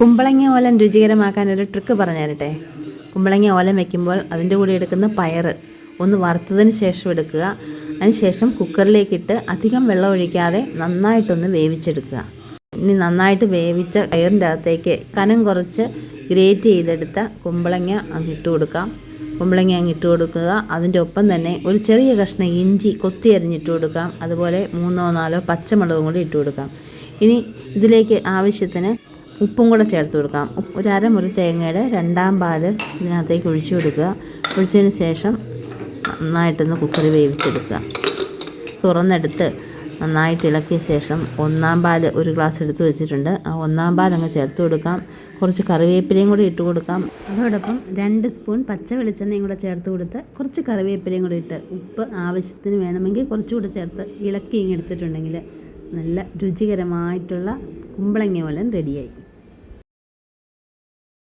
കുമ്പളങ്ങ ഓലൻ രുചികരമാക്കാൻ ഒരു ട്രിക്ക് പറഞ്ഞു തരട്ടെ കുമ്പളങ്ങ ഓലൻ വയ്ക്കുമ്പോൾ അതിന്റെ കൂടെ എടുക്കുന്ന പയർ ഒന്ന് വറുത്തതിന് ശേഷം എടുക്കുക. അതിനുശേഷം കുക്കറിലേക്കിട്ട് അധികം വെള്ളം ഒഴിക്കാതെ നന്നായിട്ടൊന്ന് വേവിച്ചെടുക്കുക. ഇനി നന്നായിട്ട് വേവിച്ച പയറിന്റെ അകത്തേക്ക് കനം കുറച്ച് ഗ്രേറ്റ് ചെയ്തെടുത്ത കുമ്പളങ്ങ അങ്ങ് ഇട്ട് കൊടുക്കാം. കുമ്പളങ്ങ അങ്ങ് ഇട്ട് കൊടുക്കുക. അതിന്റെ ഒപ്പം തന്നെ ഒരു ചെറിയ കഷ്ണം ഇഞ്ചി കൊത്തി അരിഞ്ഞിട്ട് കൊടുക്കാം. അതുപോലെ മൂന്നോ നാലോ പച്ചമുളകും കൂടി ഇട്ട് കൊടുക്കാം. ഇനി ഇതിലേക്ക് ആവശ്യത്തിന് ഉപ്പും കൂടെ ചേർത്ത് കൊടുക്കാം. ഒരു അരമുറി തേങ്ങയുടെ രണ്ടാം പാൽ ഇതിനകത്തേക്ക് ഒഴിച്ചു കൊടുക്കുക. ഒഴിച്ചതിന് ശേഷം നന്നായിട്ടൊന്ന് കുക്കറി വേവിച്ചെടുക്കുക. തുറന്നെടുത്ത് നന്നായിട്ട് ഇളക്കിയ ശേഷം ഒന്നാം പാൽ ഒരു ഗ്ലാസ് എടുത്ത് വെച്ചിട്ടുണ്ട്. ആ ഒന്നാം പാൽ അങ്ങ് ചേർത്ത് കൊടുക്കാം. കുറച്ച് കറിവേപ്പിലയും കൂടി ഇട്ട് കൊടുക്കാം. അതോടൊപ്പം രണ്ട് സ്പൂൺ പച്ച വെളിച്ചെണ്ണയും കൂടെ ചേർത്ത് കൊടുത്ത് കുറച്ച് കറിവേപ്പിലയും കൂടി ഇട്ട് ഉപ്പ് ആവശ്യത്തിന് വേണമെങ്കിൽ കുറച്ചുകൂടി ചേർത്ത് ഇളക്കി ഇങ്ങെടുത്തിട്ടുണ്ടെങ്കിൽ നല്ല രുചികരമായിട്ടുള്ള കുമ്പളങ്ങ പോലൻ റെഡിയായി